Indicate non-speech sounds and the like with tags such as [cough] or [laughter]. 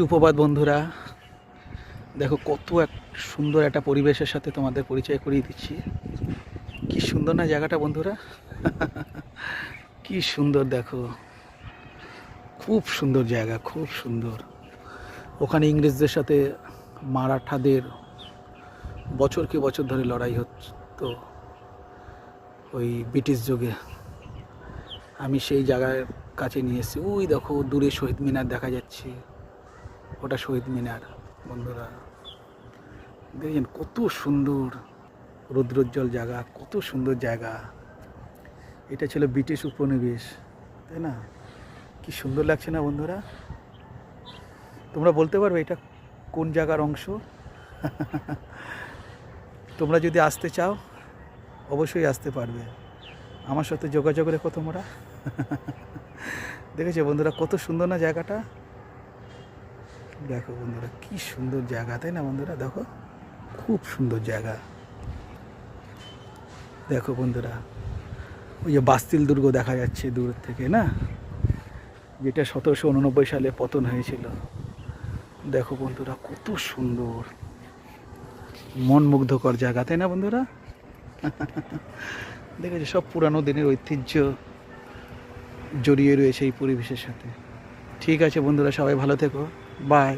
সুপ্রভাত বন্ধুরা। দেখো কত এক সুন্দর একটা পরিবেশের সাথে তোমাদের পরিচয় করিয়ে দিচ্ছি। কি সুন্দর না জায়গাটা বন্ধুরা? [laughs] কি সুন্দর দেখো। খুব সুন্দর জায়গা, খুব সুন্দর। ওখানে ইংরেজদের সাথে মারাঠাদের বছর কি বছর ধরে লড়াই হতো ওই ব্রিটিশ যুগে। আমি সেই জায়গার কাছে নিয়ে এসেছি। ওই দেখো দূরে শহীদ মিনার দেখা যাচ্ছে। ওটা শহীদ মিনার, বন্ধুরা। দেখছেন কত সুন্দর রৌদ্রোজ্জ্বল জায়গা, কত সুন্দর জায়গা। এটা ছিল ব্রিটিশ উপনিবেশ, তাই না? কি সুন্দর লাগছে না, বন্ধুরা? তোমরা বলতে পারবে এটা কোন জায়গার অংশ? [laughs] তোমরা যদি আসতে চাও, অবশ্যই আসতে পারবে। আমার সাথে যোগাযোগ রেখো তোমরা। [laughs] দেখেছ বন্ধুরা কত সুন্দর না জায়গাটা? দেখো বন্ধুরা, কি সুন্দর জায়গা, তাই না বন্ধুরা? দেখো, খুব সুন্দর জায়গা। দেখো বন্ধুরা, ওই যে বাস্তিল দুর্গ দেখা যাচ্ছে দূর থেকে, না? যেটা সতেরোশো উননব্বই সালে পতন হয়েছিল। দেখো বন্ধুরা, কত সুন্দর। মন মুগ্ধকর জায়গা, তাই না বন্ধুরা? [laughs] দেখেছি, সব পুরানো দিনের ঐতিহ্য জড়িয়ে রয়েছে এই পরিবেশের সাথে। ঠিক আছে বন্ধুরা সবাই ভালো থেকো। বাই